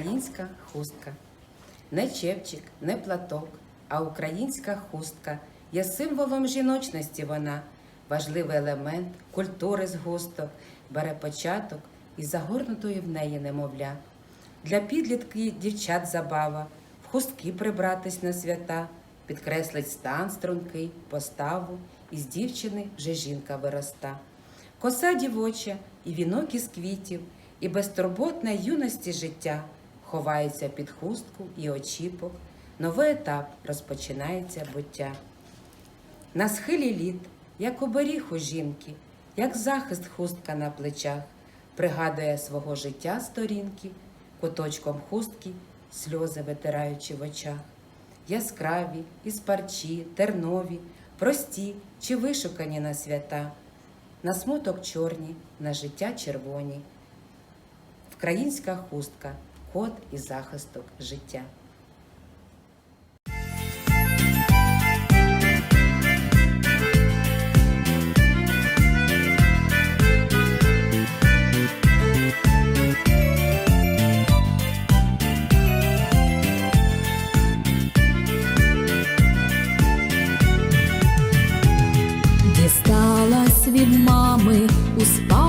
Українська хустка. Не чепчик, не платок, а українська хустка. Є символом жіночності вона, важливий елемент культури згусток, бере початок із загорнутої в неї немовля. Для підлітки дівчат забава, в хустки прибратись на свята, підкреслить стан стрункий, поставу, із дівчини вже жінка вироста. Коса дівоча і вінок із квітів, і безтурботна юності життя ховається під хустку і очіпок. Новий етап розпочинається буття. На схилі літ, як оберіг у жінки, як захист хустка на плечах, пригадує свого життя сторінки, куточком хустки, сльози витираючи в очах. Яскраві, із парчі, тернові, прості чи вишукані на свята, на смуток чорні, на життя червоні. Вкраїнська хустка, код і захисток життя. Дісталась від мами у спадок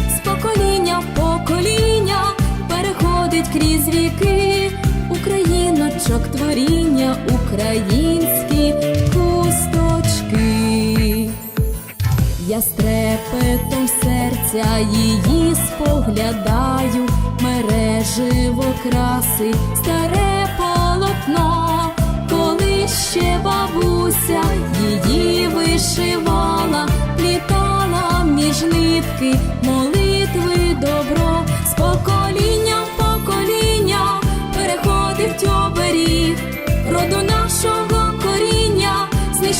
переходить крізь віки, україночок творіння, українські хусточки. Я з серця її споглядаю, мереживо краси, старе полотно, коли ще бабуся її вишивала, плітала між нитки, молитви добро, з